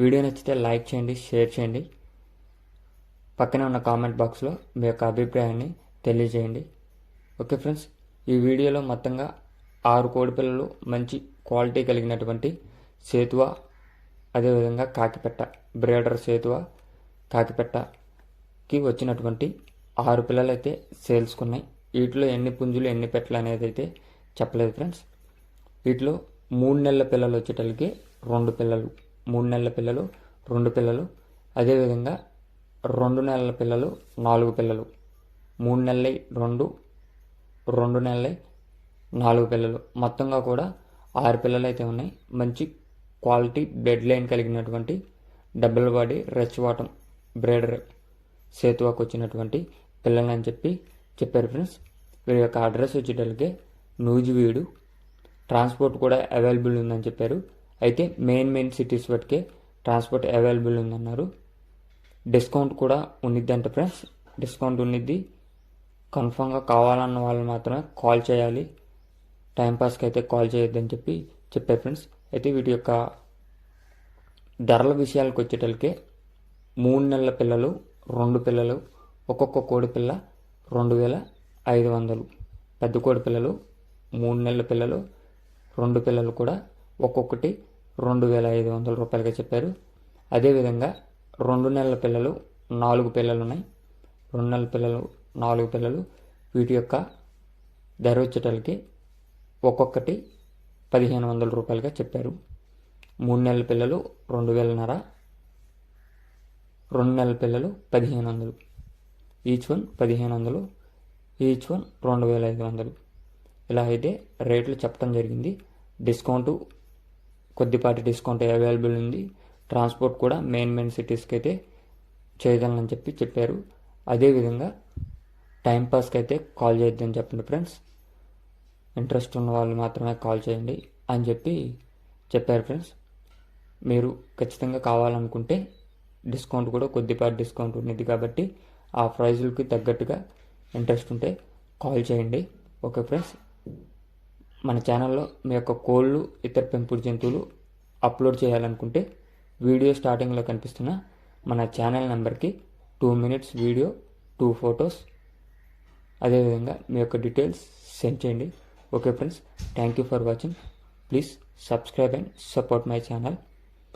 Video నచ్చితే like చేయండి share చేయండి. పక్కనే ఉన్న కామెంట్ బాక్స్లో మీ యొక్క అభిప్రాయాన్ని తెలియజేయండి. ఓకే ఫ్రెండ్స్ ఈ వీడియోలో మొత్తంగా ఆరు కోడి పిల్లలు మంచి క్వాలిటీ కలిగినటువంటి సేతువ అదేవిధంగా కాకిపెట్ట బ్రేడర్ సేతువ కాకిపెట్టకి వచ్చినటువంటి ఆరు పిల్లలు అయితే సేల్స్కున్నాయి వీటిలో ఎన్ని పుంజులు ఎన్ని పెట్టలు అనేది అయితే చెప్పలేదు ఫ్రెండ్స్. వీటిలో మూడు నెలల పిల్లలు వచ్చేటలకి రెండు పిల్లలు. మూడు నెలల పిల్లలు రెండు పిల్లలు అదేవిధంగా రెండు నెలల పిల్లలు నాలుగు పిల్లలు. మూడు నెలలై రెండు రెండు నెలలై నాలుగు పిల్లలు. మొత్తంగా కూడా ఆరు పిల్లలు అయితే ఉన్నాయి. మంచి క్వాలిటీ బెడ్ లైన్ కలిగినటువంటి డబుల్ బాడీ రెచ్ వాటం బ్రేడర్ సేతువాకు వచ్చినటువంటి పిల్లలు అని చెప్పి చెప్పారు ఫ్రెండ్స్. వీరి యొక్క అడ్రస్ వచ్చేటప్పటికే నూజివీడు. ట్రాన్స్పోర్ట్ కూడా అవైలబుల్ ఉందని చెప్పారు. అయితే మెయిన్ మెయిన్ సిటీస్ వరకే ట్రాన్స్పోర్ట్ అవైలబుల్ ఉందన్నారు. డిస్కౌంట్ కూడా ఉన్నిద్దంట ఫ్రెండ్స్. డిస్కౌంట్ ఉన్నిద్ది. కన్ఫామ్గా కావాలన్న వాళ్ళు మాత్రమే కాల్ చేయాలి. టైంపాస్కి అయితే కాల్ చేయొద్దని చెప్పి చెప్పే ఫ్రెండ్స్. అయితే వీటి యొక్క ధరల విషయాలకు వచ్చేటలకే మూడు నెలల పిల్లలు రెండు పిల్లలు ఒక్కొక్క కోడి పిల్ల రెండు వేల ఐదు వందలు. పెద్ద కోడి పిల్లలు మూడు నెలల పిల్లలు రెండు పిల్లలు కూడా ఒక్కొక్కటి రెండు వేల ఐదు వందల రూపాయలుగా చెప్పారు. అదేవిధంగా రెండు నెలల పిల్లలు నాలుగు పిల్లలు ఉన్నాయి రెండు నెలల పిల్లలు నాలుగు పిల్లలు. వీటి యొక్క ధర వచ్చేటలకి ఒక్కొక్కటి పదిహేను వందల రూపాయలుగా చెప్పారు. మూడు నెలల పిల్లలు రెండు వేలన్నర. రెండు నెలల పిల్లలు పదిహేను వందలు. ఈచ్ వన్ పదిహేను వందలు. ఈచ్ వన్ రెండు వేల ఐదు వందలు. ఇలా అయితే రేట్లు చెప్పడం జరిగింది. డిస్కౌంటు కొద్దిపాటి డిస్కౌంట్ అవైలబుల్ ఉంది. ట్రాన్స్పోర్ట్ కూడా మెయిన్ మెయిన్ సిటీస్కి అయితే చేయగలనని చెప్పి చెప్పారు. అదేవిధంగా టైంపాస్కి అయితే కాల్ చేయొద్దని చెప్పండి ఫ్రెండ్స్ ఇంట్రెస్ట్ ఉన్న వాళ్ళు మాత్రమే కాల్ చేయండి అని చెప్పి చెప్పారు ఫ్రెండ్స్ మీరు ఖచ్చితంగా కావాలనుకుంటే డిస్కౌంట్ కూడా కొద్దిపాటి డిస్కౌంట్ ఉన్నది కాబట్టి ఆ ప్రైజులకి తగ్గట్టుగా ఇంట్రెస్ట్ ఉంటే కాల్ చేయండి. ఓకే ఫ్రెండ్స్ మన ఛానల్లో మీ యొక్క కోళ్ళు ఇతర పెంపుడు జంతువులు అప్లోడ్ చేయాలనుకుంటే వీడియో స్టార్టింగ్లో కనిపిస్తున్న మన ఛానల్ నెంబర్కి two minutes video two photos అదేవిధంగా మీ యొక్క డీటెయిల్స్ సెండ్ చేయండి. Okay friends thank you for watching please subscribe and support my channel